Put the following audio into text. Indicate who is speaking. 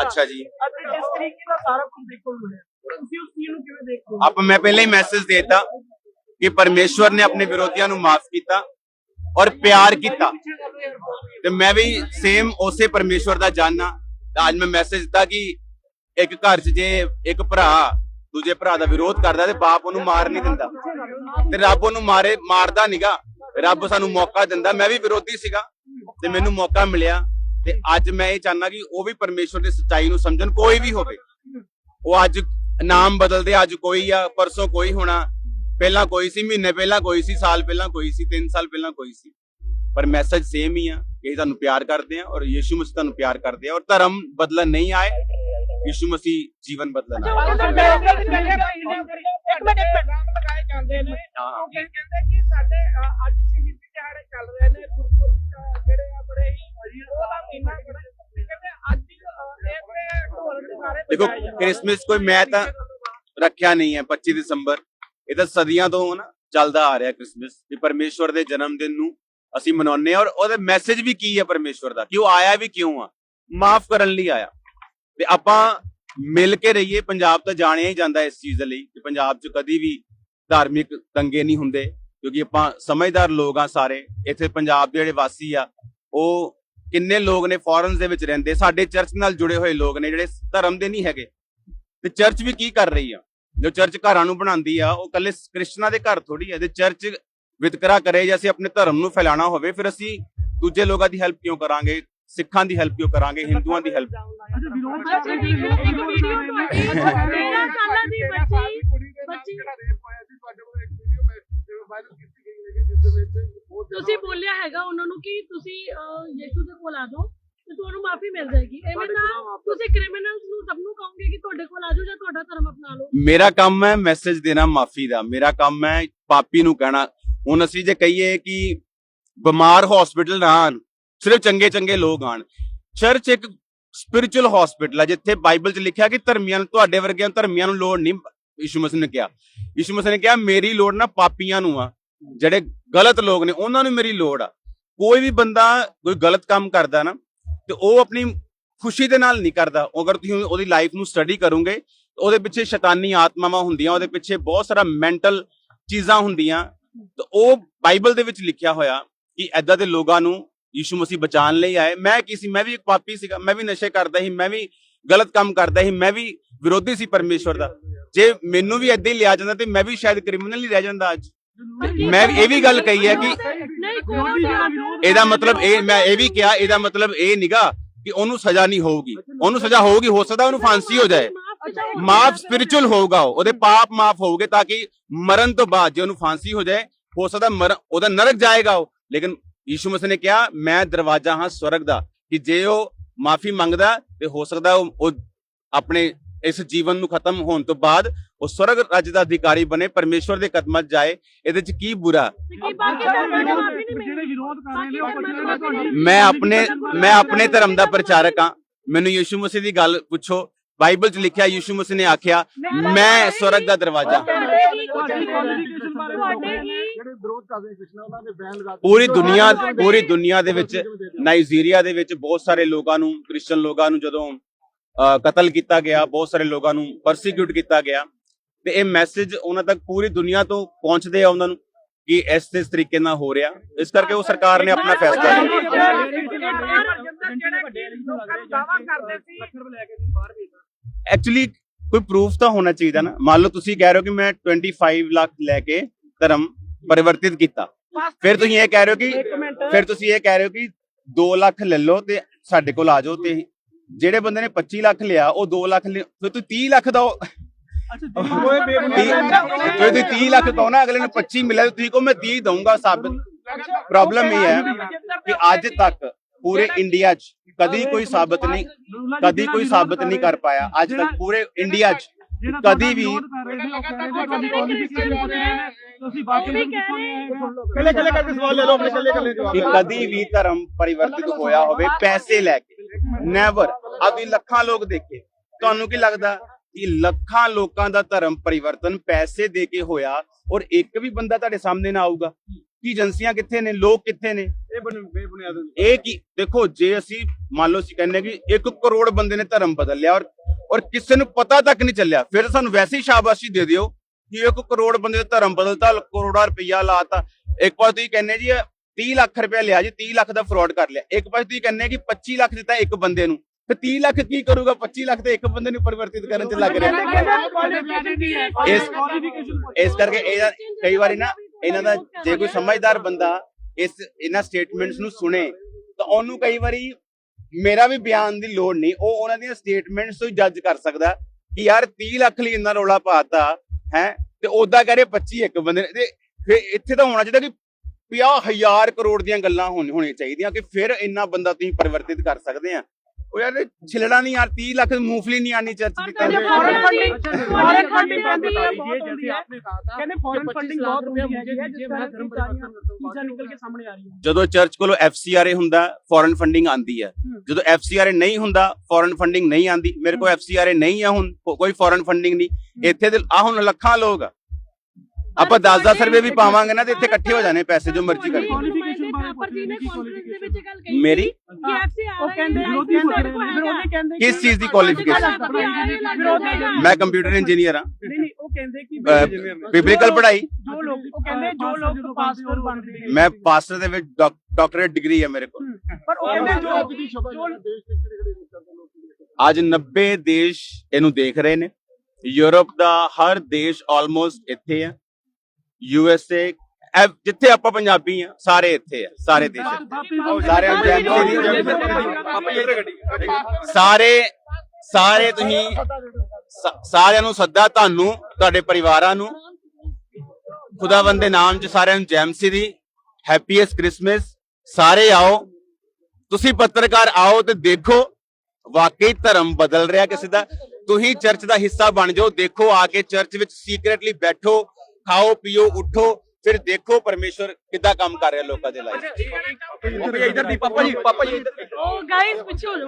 Speaker 1: ਅੱਛਾ ਜੀ।
Speaker 2: ਅਤੇ ਜਿਸ ਤਰੀਕੇ ਨਾਲ ਸਾਰਾ ਕੁਝ ਦੇਖਣ ਮਿਲਿਆ ਤੁਸੀਂ ਉਸ ਚੀਜ਼ ਨੂੰ ਕਿਵੇਂ ਦੇਖਦੇ ਹੋ
Speaker 1: ਆਪ ਮੈਂ ਪਹਿਲੇ ਹੀ ਮੈਸੇਜ ਦੇਤਾ ਕਿ ਪਰਮੇਸ਼ਵਰ ਨੇ ਆਪਣੇ ਵਿਰੋਧੀਆਂ ਨੂੰ ਮਾਫ ਕੀਤਾ ਔਰ ਪਿਆਰ ਕੀਤਾ। ਤੇ ਮੈਂ ਵੀ ਸੇਮ ਉਸੇ ਪਰਮੇਸ਼ਵਰ ਦਾ ਜਾਨਣਾ। ਅੱਜ ਮੈਂ ਮੈਸੇਜ ਦਿੱਤਾ ਕਿ ਇੱਕ ਘਰ 'ਚ ਜੇ ਇੱਕ ਭਰਾ ਦੂਜੇ ਭਰਾ ਦਾ ਵਿਰੋਧ ਕਰਦਾ ਤੇ ਬਾਪ ਉਹਨੂੰ ਮਾਰ ਨਹੀਂ ਦਿੰਦਾ। ਤੇ ਰੱਬ ਉਹਨੂੰ ਮਾਰੇ, ਮਾਰਦਾ ਨਹੀਂਗਾ ਰੱਬ ਸਾਨੂੰ ਮੌਕਾ ਦਿੰਦਾ। ਮੈਂ ਵੀ ਵਿਰੋਧੀ ਸੀਗਾ ਤੇ ਮੈਨੂੰ ਮੌਕਾ ਮਿਲਿਆ। ਤੇ ਅੱਜ ਮੈਂ ਇਹ ਚਾਹਨਾ ਕਿ ਉਹ ਵੀ ਪਰਮੇਸ਼ਵਰ ਦੀ ਸੱਚਾਈ ਨੂੰ ਸਮਝਣ, ਕੋਈ ਵੀ ਹੋਵੇ। ਉਹ ਅੱਜ ਨਾਮ ਬਦਲਦੇ, ਅੱਜ ਕੋਈ ਆ, ਪਰਸੋਂ ਕੋਈ ਹੋਣਾ। ਪਹਿਲਾਂ ਕੋਈ ਸੀ, ਮਹੀਨੇ ਪਹਿਲਾਂ ਕੋਈ ਸੀ, ਸਾਲ ਪਹਿਲਾਂ ਕੋਈ ਸੀ 3 ਸਾਲ ਪਹਿਲਾਂ ਕੋਈ ਸੀ। ਪਰ ਮੈਸੇਜ ਸੇਮ ਹੀ ਆ ਕਿ ਤੁਹਾਨੂੰ ਪਿਆਰ ਕਰਦੇ ਆ ਔਰ ਯੀਸ਼ੂ ਮਸੀਹ ਤੁਹਾਨੂੰ ਪਿਆਰ ਕਰਦੇ ਆ ਔਰ ਧਰਮ ਬਦਲਣ ਨਹੀਂ ਆਏ। ਯੀਸ਼ੂ ਮਸੀਹ ਜੀਵਨ ਬਦਲਣ
Speaker 2: ਇੱਕ ਮਿੰਟ ਇੱਕ ਮਿੰਟ। ਲਗਾਏ ਜਾਂਦੇ ਨੇ। ਉਹ ਕਹਿ- ਕਹਿੰਦੇ ਕਿ ਸਾਡੇ ਅੱਜ ਸ਼ਹੀਦੀ ਦਿਹਾੜੇ ਚੱਲ ਰਹੇ ਨੇ। ਗੁਰਪੁਰਬ ਜਿਹੜੇ ਆ ਬੜੇ ਹੀ ਉਹਦਾ ਮਹੀਨਾ ਬੜਾ। ਤੇ ਕਹਿੰਦੇ ਅੱਜ ਇਹ ਬੜੇ ਢੋਲ ਨਗਾਰੇ
Speaker 1: ਦੇਖੋ। ਕ੍ਰਿਸਮਸ ਕੋਈ ਮੈਂ ਤਾਂ ਰੱਖਿਆ ਨਹੀਂ ਹੈ 25 ਦਸੰਬਰ। ਇਹ ਤਾਂ ਸਦੀਆਂ ਤੋਂ ਨਾ ਚੱਲਦਾ ਆ ਰਿਹਾ ਕ੍ਰਿਸਮਸ। ਵੀ ਪਰਮੇਸ਼ਵਰ ਦੇ ਜਨਮ ਦਿਨ ਨੂੰ ਅਸੀਂ ਮਨਾਉਂਦੇ ਆ ਔਰ ਉਹਦਾ ਮੈਸੇਜ ਵੀ ਕੀ ਹੈ ਪਰਮੇਸ਼ਵਰ ਦਾ? ਕਿ ਉਹ ਆਇਆ ਵੀ ਕਿਉਂ ਆ? ਮਾਫ ਕਰਨ ਲਈ ਆਇਆ। ਤੇ ਆਪਾਂ ਮਿਲ ਕੇ ਰਹੀਏ, ਪੰਜਾਬ ਤਾਂ ਜਾਣਿਆ ਹੀ ਜਾਂਦਾ ਇਸ ਚੀਜ਼ ਦੇ ਲਈ ਕਿ ਪੰਜਾਬ 'ਚ ਕਦੀ ਵੀ ਧਾਰਮਿਕ ਦੰਗੇ ਨਹੀਂ ਹੁੰਦੇ, ਕਿਉਂਕਿ ਆਪਾਂ ਸਮਝਦਾਰ ਲੋਕ ਆ ਸਾਰੇ, ਇੱਥੇ ਪੰਜਾਬ ਦੇ ਜਿਹੜੇ ਵਾਸੀ ਆ, ਉਹ ਕਿੰਨੇ ਲੋਕ ਨੇ ਫੋਰਨਸ ਦੇ ਵਿੱਚ ਰਹਿੰਦੇ, ਸਾਡੇ ਚਰਚ ਨਾਲ ਜੁੜੇ ਹੋਏ ਲੋਕ ਨੇ ਜਿਹੜੇ ਧਰਮ ਦੇ ਨਹੀਂ ਹੈਗੇ। ਤੇ ਚਰਚ ਵੀ ਕੀ ਕਰ ਰਹੀ ਆ? ਜੋ ਚਰਚ ਘਰਾਂ ਨੂੰ ਬਣਾਉਂਦੀ ਆ, ਉਹ ਕੱਲੇ ਕ੍ਰਿਸਚਨਾਂ ਦੇ ਘਰ ਥੋੜੀ ਆ ਤੇ ਚਰਚ ਵਿਤਕਰਾ ਕਰੇ ਜਾਂ ਅਸੀਂ ਆਪਣੇ ਧਰਮ ਨੂੰ ਫੈਲਾਣਾ ਹੋਵੇ, ਫਿਰ ਅਸੀਂ ਦੂਜੇ ਲੋਕਾਂ ਦੀ ਹੈਲਪ ਕਿਉਂ ਕਰਾਂਗੇ? ਸਿੱਖਾਂ ਦੀ ਹੈਲਪ ਕਿਉਂ ਕਰਾਂਗੇ ਹਿੰਦੂਆਂ ਦੀ ਹੈਲਪ
Speaker 3: ਅੱਛਾ ਵੀਡੀਓ ਇੱਕ ਵੀਡੀਓ ਤੁਹਾਡੀ 13 ਸਾਲਾਂ ਦੀ ਬੱਚੀ ਬੱਚੀ ਤੁਸੀਂ ਬੋਲਿਆ ਹੈਗਾ ਉਹਨਾਂ ਨੂੰ ਕਿ ਤੁਸੀਂ ਯੀਸ਼ੂ ਦੇ ਕੋਲ ਆ ਜਾਓ ਤੇ ਤੁਹਾਨੂੰ ਮਾਫੀ ਮਿਲ ਜਾਏਗੀ ਐਵੇਂ ਤਾਂ ਤੁਸੀਂ ਕ੍ਰਿਮੀਨਲਸ ਨੂੰ ਸਭ ਨੂੰ ਕਹੋਗੇ ਕਿ ਤੁਹਾਡੇ ਕੋਲ ਆ ਜਾਓ ਜਾਂ ਤੁਹਾਡਾ ਧਰਮ ਅਪਣਾ ਲਓ
Speaker 1: ਮੇਰਾ ਕੰਮ ਹੈ ਮੈਸੇਜ ਦੇਣਾ ਮਾਫੀ ਦਾ ਮੇਰਾ ਕੰਮ ਹੈ ਪਾਪੀ ਨੂੰ ਕਹਿਣਾ ਹੁਣ ਅਸੀਂ ਜੇ ਕਹੀਏ ਕਿ ਬਿਮਾਰ ਹਸਪੀਟਲ ਨਾ ਆਣ ਸਿਰਫ ਚੰਗੇ ਚੰਗੇ ਲੋਕ ਆਣ। ਚਰਚ ਇੱਕ ਸਪਿਰਚੁਅਲ ਹਸਪੀਟਲ ਹੈ ਜਿੱਥੇ ਬਾਈਬਲ 'ਚ ਲਿਖਿਆ ਕਿ ਧਰਮੀਆਂ ਨੂੰ ਤੁਹਾਡੇ ਵਰਗਿਆਂ ਧਰਮੀਆਂ ਨੂੰ ਲੋੜ ਨਹੀਂ। ਯਿਸੂ ਮਸੀਹ ਨੇ ਕਿਹਾ। ਯਿਸੂ ਮਸੀਹ ਨੇ ਕਿਹਾ, ਮੇਰੀ ਲੋੜ ਨਾ ਪਾਪੀਆਂ ਨੂੰ ਆ, ਜਿਹੜੇ ਗਲਤ ਲੋਕ ਨੇ, ਉਹਨਾਂ ਨੂੰ ਮੇਰੀ ਲੋੜ ਆ। ਕੋਈ ਵੀ ਬੰਦਾ ਕੋਈ ਗਲਤ ਕੰਮ ਕਰਦਾ ਨਾ, ਤੇ ਉਹ ਆਪਣੀ ਖੁਸ਼ੀ ਦੇ ਨਾਲ ਨਹੀਂ ਕਰਦਾ। ਅਗਰ ਤੁਸੀਂ ਉਹਦੀ ਲਾਈਫ ਨੂੰ ਸਟੱਡੀ ਕਰੋਗੇ ਉਹਦੇ ਪਿੱਛੇ ਸ਼ੈਤਾਨੀ ਆਤਮਾਵਾਂ ਹੁੰਦੀਆਂ, ਉਹਦੇ ਪਿੱਛੇ ਬਹੁਤ ਸਾਰਾ ਮੈਂਟਲ ਚੀਜ਼ਾਂ ਹੁੰਦੀਆਂ। ਤੇ ਉਹ ਬਾਈਬਲ ਦੇ ਵਿੱਚ ਲਿਖਿਆ ਹੋਇਆ ਕਿ ਐਦਾਂ ਦੇ ਲੋਕਾਂ ਨੂੰ ਯੀਸ਼ੂ ਮਸੀਹ ਬਚਾਉਣ ਲਈ ਆਏ। ਮੈਂ ਕੀ ਸੀ? ਮੈਂ ਵੀ ਇੱਕ ਪਾਪੀ ਸੀਗਾ। ਮੈਂ ਵੀ ਨਸ਼ੇ ਕਰਦਾ ਸੀ। ਮੈਂ ਵੀ ਗਲਤ ਕੰਮ ਕਰਦਾ ਸੀ। ਮੈਂ ਵੀ ਵਿਰੋਧੀ ਸੀ ਪਰਮੇਸ਼ਵਰ ਦਾ। ਜੇ ਮੈਨੂੰ ਵੀ ਐਦਾਂ ਹੀ ਲਿਆ ਜਾਂਦਾ ਤੇ ਮੈਂ ਵੀ ਸ਼ਾਇਦ ਕ੍ਰਿਮੀਨਲ ਹੀ ਰਹਿ ਜਾਂਦਾ ਅੱਜ। ਮੈਂ ਇਹ ਵੀ ਗੱਲ ਕਹੀ ਹੈ ਕਿ ਇਹਦਾ ਮਤਲਬ ਇਹ ਮੈਂ ਇਹ ਵੀ ਕਿਹਾ ਇਹਦਾ ਮਤਲਬ ਇਹ ਨਿਗਾ ਕਿ ਉਹਨੂੰ ਸਜ਼ਾ ਨਹੀਂ ਹੋਊਗੀ। ਉਹਨੂੰ ਸਜ਼ਾ ਹੋਊਗੀ ਹੋ ਸਕਦਾ ਉਹਨੂੰ ਫਾਂਸੀ ਹੋ ਜਾਏ। ਮਾਫ ਸਪਿਰਚੁਅਲ ਹੋਊਗਾ ਉਹ, ਉਹਦੇ ਪਾਪ ਮਾਫ ਹੋਊਗੇ ਤਾਂ ਕਿ ਮਰਨ ਤੋਂ ਬਾਅਦ ਜੇ ਉਹਨੂੰ ਫਾਂਸੀ ਹੋ ਜਾਏ ਹੋ ਸਕਦਾ ਮਰ ਉਹਦਾ ਨਰਕ ਜਾਏਗਾ ਉਹ। ਲੇਕਿਨ ਯੀਸ਼ੂ ਮਸੀਹ ਨੇ ਕਿਹਾ ਮੈਂ ਦਰਵਾਜ਼ਾ ਹਾਂ ਸਵਰਗ ਦਾ ਕਿ ਜੇ ਉਹ ਮਾਫੀ ਮੰਗਦਾ ਤੇ ਹੋ ਸਕਦਾ ਉਹ ਆਪਣੇ ਇਸ ਜੀਵਨ ਨੂੰ ਖਤਮ ਹੋਣ ਤੋਂ ਬਾਅਦ ਉਹ ਸਵਰਗ ਰਾਜ ਦਾ ਅਧਿਕਾਰੀ ਬਣੇ ਪਰਮੇਸ਼ਵਰ ਦੇ ਕਦਮਾਂ 'ਚ ਜਾਏ। ਇਹਦੇ 'ਚ ਕੀ ਬੁਰਾ? ਮੈਂ ਆਪਣੇ ਮੈਂ ਆਪਣੇ ਧਰਮ ਦਾ ਪ੍ਰਚਾਰਕ ਹਾਂ। ਮੈਨੂੰ ਯੀਸ਼ੂ ਮਸੀਹ ਦੀ ਗੱਲ ਪੁੱਛੋ। ਬਾਈਬਲ 'ਚ ਲਿਖਿਆ ਯੀਸ਼ੂ ਮਸੀਹ ਨੇ ਆਖਿਆ ਮੈਂ ਸਵਰਗ ਦਾ ਦਰਵਾਜ਼ਾ
Speaker 3: ਤੁਹਾਡੇ ਹੀ
Speaker 2: ਜਿਹੜੇ ਵਿਰੋਧ ਕਰਦੇ ਕ੍ਰਿਸ਼ਨ ਉਹਨਾਂ ਦੇ ਬੈਨ ਲਗਾ
Speaker 1: ਪੂਰੀ ਦੁਨੀਆ ਪੂਰੀ ਦੁਨੀਆ ਦੇ ਵਿੱਚ ਨਾਈਜੀਰੀਆ ਦੇ ਵਿੱਚ ਬਹੁਤ ਸਾਰੇ ਲੋਕਾਂ ਨੂੰ ਕ੍ਰਿਸਚੀਅਨ ਲੋਕਾਂ ਨੂੰ ਜਦੋਂ ਕਤਲ ਕੀਤਾ ਗਿਆ ਬਹੁਤ ਸਾਰੇ ਲੋਕਾਂ ਨੂੰ ਪਰਸੀਕਿਊਟ ਕੀਤਾ ਗਿਆ ਤੇ ਇਹ ਮੈਸੇਜ ਉਹਨਾਂ ਤੱਕ ਪੂਰੀ ਦੁਨੀਆ ਤੋਂ ਪਹੁੰਚਦੇ ਆ ਉਹਨਾਂ ਨੂੰ ਕਿ ਇਸ ਇਸ ਤਰੀਕੇ ਨਾਲ ਹੋ ਰਿਹਾ ਇਸ ਕਰਕੇ ਉਹ ਸਰਕਾਰ ਨੇ ਆਪਣਾ ਫੈਸਲਾ ਲਿਆ ਐਕਚੁਅਲੀ ਕੋਈ ਪ੍ਰੂਫ ਤਾਂ ਹੋਣਾ ਚਾਹੀਦਾ ਨਾ। ਮੰਨ ਲਓ ਤੁਸੀਂ ਕਹਿ ਰਹੇ ਹੋ ਕਿ ਮੈਂ 25 ਲੱਖ ਲੈ ਕੇ ਧਰਮ ਪਰਿਵਰਤਿਤ ਕੀਤਾ। ਫਿਰ ਤੁਸੀਂ ਇਹ ਕਹਿ ਰਹੇ ਹੋ ਕਿ ਫਿਰ ਤੁਸੀਂ ਇਹ ਕਹਿ ਰਹੇ ਹੋ ਕਿ 2 ਲੱਖ ਲੈ ਲਓ ਤੇ ਸਾਡੇ ਕੋਲ ਆ ਜਾਓ ਤੇ ਜਿਹੜੇ ਬੰਦੇ ਨੇ 25 ਲੱਖ ਲਿਆ ਉਹ 2 ਲੱਖ ਲਿਆ- ਫਿਰ ਤੁਸੀਂ 30 ਲੱਖ ਦਾ ਫਿਰ ਤੁਸੀਂ 30 ਲੱਖ ਕਹੋ ਨਾ ਅਗਲੇ ਨੂੰ 25 ਮਿਲਿਆ ਤੇ ਤੁਸੀਂ ਕਹੋ ਮੈਂ 30 ਦਊਂਗਾ ਸਾਬਤ ਪ੍ਰੋਬਲਮ ਇਹ ਹੈ ਕਿ ਅੱਜ ਤੱਕ ਪੂਰੇ ਇੰਡੀਆ 'ਚ ਕਦੀ ਕੋਈ ਸਾਬਤ ਨਹੀਂ ਕਦੀ ਕੋਈ ਸਾਬਤ ਨਹੀਂ ਕਰ ਪਾਇਆ। ਅੱਜ ਤੱਕ ਪੂਰੇ ਇੰਡੀਆ 'ਚ ਕਦੀ ਵੀ
Speaker 2: ਤੁਸੀਂ
Speaker 3: ਬਾਕੀ ਨੂੰ ਕਿੱਥੋਂ ਲਿਆਏ?
Speaker 2: ਕੱਲੇ ਕੱਲੇ ਕਰਕੇ ਸਵਾਲ ਲੈ ਲਓ ਆਪਣੇ ਕੱਲੇ ਕੱਲੇ ਜਵਾਬ
Speaker 1: ਕਿ ਕਦੀ ਵੀ ਧਰਮ ਪਰਿਵਰਤਿਤ ਹੋਇਆ ਹੋਵੇ ਪੈਸੇ ਲੈ ਕੇ। ਨੈਵਰ ਆਦੀ ਲੱਖਾਂ ਲੋਕ ਦੇਖੇ। ਤੁਹਾਨੂੰ ਕੀ ਲੱਗਦਾ ਕਿ ਲੱਖਾਂ ਲੋਕਾਂ ਦਾ ਧਰਮ ਪਰਿਵਰਤਨ ਪੈਸੇ ਦੇ ਕੇ ਹੋਇਆ ਔਰ ਇੱਕ ਵੀ ਬੰਦਾ ਤੁਹਾਡੇ ਸਾਹਮਣੇ ਨਾ ਆਊਗਾ? ਕੀ ਏਜੰਸੀਆਂ ਕਿੱਥੇ ਨੇ? ਲੋਕ ਕਿੱਥੇ ਨੇ?
Speaker 4: ਇਹ ਬੇਬੁਨਿਆਦ
Speaker 1: ਇਹ ਕੀ, ਦੇਖੋ, ਜੇ ਅਸੀਂ ਮੰਨ ਲਓ ਅਸੀਂ ਕਹਿੰਦੇ ਕਿ 1 ਕਰੋੜ ਬੰਦੇ ਨੇ ਧਰਮ ਬਦਲ ਲਿਆ ਔਰ ਔਰ ਕਿਸੇ ਨੂੰ ਪਤਾ ਤੱਕ ਨਹੀਂ ਚੱਲਿਆ, ਫਿਰ ਸਾਨੂੰ ਵੈਸੇ ਹੀ ਸ਼ਾਬਾਸ਼ੀ ਦੇ ਦਿਓ ਕਿ 1 ਕਰੋੜ ਬੰਦੇ ਦਾ ਧਰਮ ਬਦਲਤਾ, ਕਰੋੜਾ ਰੁਪਈਆ ਲਾਤਾ। ਇੱਕ ਵਾਰ ਤੁਸੀਂ ਕਹਿੰਦੇ ਜੀ 30 ਲੱਖ ਰੁਪਏ ਲਿਆ ਜੀ 30 ਲੱਖ ਦਾ ਫਰਾਡ ਕਰ ਲਿਆ। ਇੱਕ ਪਾਸੇ ਤੁਸੀਂ ਕਹਿੰਦੇ ਕਿ 25 ਲੱਖ ਦਿੱਤਾ ਇੱਕ ਬੰਦੇ ਨੂੰ ਤੇ 30 ਲੱਖ ਕੀ ਕਰੂਗਾ? 25 ਲੱਖ ਤੇ ਇੱਕ ਬੰਦੇ ਨੂੰ ਪਰਿਵਰਤਿਤ ਕਰਨ ਚ ਲੱਗ ਰਿਹਾ। ਇਸ- ਇਸ ਕਰਕੇ ਇਹ ਕਈ ਵਾਰੀ ਨਾ, ਇਹਨਾਂ ਦਾ ਜੇ ਕੋਈ ਸਮਝਦਾਰ ਬੰਦਾ ਇਸ ਇਹਨਾਂ ਸਟੇਟਮੈਂਟਸ ਨੂੰ ਸੁਣੇ, ਤਾਂ ਉਹਨੂੰ ਕਈ ਵਾਰੀ ਮੇਰਾ ਵੀ ਬਿਆਨ ਦੀ ਲੋੜ ਨਹੀਂ, ਉਹ ਉਹਨਾਂ ਦੀਆਂ ਸਟੇਟਮੈਂਟਸ ਤੋਂ ਹੀ ਜੱਜ ਕਰ ਸਕਦਾ ਕਿ ਯਾਰ 30 ਲੱਖ ਲਈ ਇੰਨਾ ਰੌਲਾ ਪਾਤਾ, ਹੈ, ਤੇ ਉਦਾਂ ਕਹ ਰਹੇ 25 ਇੱਕ ਬੰਦੇ ਨੇ, ਤੇ ਫਿਰ ਇੱਥੇ ਤਾਂ ਹੋਣਾ ਚਾਹੀਦਾ ਕਿ 50000 ਕਰੋੜ ਦੀਆਂ ਗੱਲਾਂ ਹੋਣ, ਹੋਣੀਆਂ ਚਾਹੀਦੀਆਂ ਕਿ ਫਿਰ ਇੰਨਾ ਬੰਦਾ ਤੁਸੀਂ ਪਰਿਵਰਤਿਤ ਕਰ ਸਕਦੇ ਆ। ਉਹ ਯਾਰ ਇਹ ਛਿਲੜਾ ਨਹੀਂ ਯਾਰ 30 ਲੱਖ ਮੂੰਗਫਲੀ ਨਹੀਂ ਆਣੀ ਚਰਚ ਦੀ
Speaker 3: ਤੁਹਾਡੇ
Speaker 1: ਕਰ
Speaker 3: ਫੋਰਨ
Speaker 2: फंडिंग
Speaker 3: फंडिंग
Speaker 2: फंडिंग बनती है
Speaker 4: ये
Speaker 2: बहुत
Speaker 4: जैसे
Speaker 2: होती है
Speaker 4: आपने कहा था
Speaker 2: कहने
Speaker 4: कि
Speaker 2: फॉरेन
Speaker 4: 25
Speaker 2: फंडिंग
Speaker 4: लाख
Speaker 2: बहुत
Speaker 4: रुपया
Speaker 2: होती है
Speaker 4: मुझे
Speaker 2: जिस
Speaker 4: दीजिए
Speaker 2: तरह
Speaker 4: मैं
Speaker 2: की
Speaker 4: धर्म
Speaker 2: सारियां
Speaker 4: परिवर्तन
Speaker 2: चीज़ें निकल के सामने आ रही हैं
Speaker 1: ਜਦੋਂ ਚਰਚ ਕੋਲੋਂ ਐਫਸੀਆਰਏ ਹੁੰਦਾ ਫੋਰਨ ਫੰਡਿੰਗ ਆਂਦੀ ਹੈ
Speaker 2: ਹੂੰ।
Speaker 1: ਜਦੋਂ ਐਫਸੀਆਰਏ ਨਹੀਂ ਹੁੰਦਾ ਫੋਰਨ ਫੰਡਿੰਗ ਨਹੀਂ ਆਂਦੀ ਮੇਰੇ ਕੋਲ ਐਫਸੀਆਰਏ ਨਹੀਂ ਆ ਹੁਣ ਕੋ- ਕੋਈ ਫੋਰਨ ਫੰਡਿੰਗ ਨਹੀਂ ਇੱਥੇ ਦੇ ਆ ਹੁਣ ਲੱਖਾਂ ਲੋਕ ਆ ਆਪਾਂ 10-10 ਰੁਪਏ ਵੀ ਪਾਵਾਂਗੇ ਨਾ ਤੇ ਇੱਥੇ ਇਕੱਠੇ ਹੋ ਜਾਣੇ ਪੈਸੇ ਜੋ ਮਰਜ਼ੀ ਕਰਕੇ
Speaker 2: Qualification ਬਾਰੇ
Speaker 3: ਥਾਪਰ ਜੀ ਨੇ
Speaker 2: ਪੁੱਛ ਰਹੀ
Speaker 3: ਕਾਨਫਰੰਸ ਦੇ ਵਿੱਚ ਇਹ ਗੱਲ ਕਹੀ
Speaker 1: ਮੇਰੀ?
Speaker 3: ਸੀ ਕਿ ਐਫਸੀ ਆ
Speaker 2: ਉਹ ਕਹਿੰਦੇ ਵਿਰੋਧੀ
Speaker 3: ਤੁਹਾਡੇ ਕੋਲ
Speaker 2: ਵਿਰੋਧੀ ਕਹਿੰਦੇ
Speaker 1: ਕਿਸ ਚੀਜ਼ ਦੀ?
Speaker 2: ਵਿਰੋਧੀ
Speaker 1: ਮੈਂ ਕੰਪਿਊਟਰ ਇੰਜੀਨੀਅਰ ਆ
Speaker 2: ਨਹੀਂ ਨਹੀਂ ਉਹ ਕਹਿੰਦੇ ਕਿ
Speaker 1: ਅਹ, ਬਿਬਲੀਕਲ ਪੜ੍ਹਾਈ।
Speaker 2: ਜੋ ਲੋਕ ਉਹ ਕਹਿੰਦੇ ਜੋ ਲੋਕ ਪਾਸਟਰ ਬਣਦੇ ਨੇ।
Speaker 1: ਮੈਂ ਪਾਸਟਰ ਦੇ ਵਿੱਚ ਡਾਕ- ਡਾਕਟਰੇਟ ਡਿਗਰੀ ਹੈ ਮੇਰੇ ਕੋਲ।
Speaker 2: ਪਰ ਉਹ ਕਹਿੰਦੇ ਜੋ
Speaker 4: ਦੀ ਸ਼ਬਦ ਦੇਸ਼ ਦੇ ਕਿਹੜੇ ਕਿਹੜੇ ਦੇਸ਼ਾਂ ਦੇ ਲੋਕ
Speaker 1: ਅੱਜ 90 ਦੇਸ਼ ਇਹਨੂੰ ਦੇਖ ਰਹੇ ਨੇ। ਯੂਰਪ ਦਾ ਹਰ ਦੇਸ਼ ਆਲਮੋਸਟ ਇੱਥੇ ਆ ਯੂ ਜਿੱਥੇ ਆਪਾਂ ਪੰਜਾਬੀ ਆ ਸਾਰੇ ਇੱਥੇ ਆ ਸਾਰੇ ਦੇਸ਼ ਸਾਰੇ ਸਾਰੇ ਸਾਰੇ ਤੁਸੀਂ ਸਾ- ਸਾਰਿਆਂ ਨੂੰ ਸੱਦਾ ਤੁਹਾਨੂੰ ਤੁਹਾਡੇ ਪਰਿਵਾਰਾਂ ਨੂੰ। ਖੁਦਾਵੰਦ ਦੇ ਨਾਮ ਚ ਸਾਰਿਆਂ ਨੂੰ ਜੈਮਸੀ ਦੀ ਹੈਪੀਐਸਟ ਕ੍ਰਿਸਮਸ। ਸਾਰੇ ਆਓ। ਤੁਸੀਂ ਪੱਤਰਕਾਰ ਆਓ ਤੇ ਦੇਖੋ ਵਾਕਈ ਧਰਮ ਬਦਲ ਰਿਹਾ ਕਿਸੇ ਦਾ। ਤੁਸੀਂ ਚਰਚ ਦਾ ਹਿੱਸਾ ਬਣ ਜਾਓ ਦੇਖੋ ਆ ਕੇ ਚਰਚ ਵਿੱਚ ਸੀਕ੍ਰੇਟਲੀ ਬੈਠੋ ਖਾਓ ਪੀਓ ਉਠੋ। ਫਿਰ ਦੇਖੋ ਪਰਮੇਸ਼ਵਰ ਕਿੱਦਾਂ ਕੰਮ ਕਰ ਰਿਹਾ ਲੋਕਾਂ ਦੇ ਲਾਈਫ
Speaker 4: ਇਧਰ ਦੀ ਪਾਪਾ ਜੀ ਪਾਪਾ ਜੀ
Speaker 3: ਉਹ ਗਾਇਸ ਪਿੱਛੇ ਹੋ ਜਾਓ।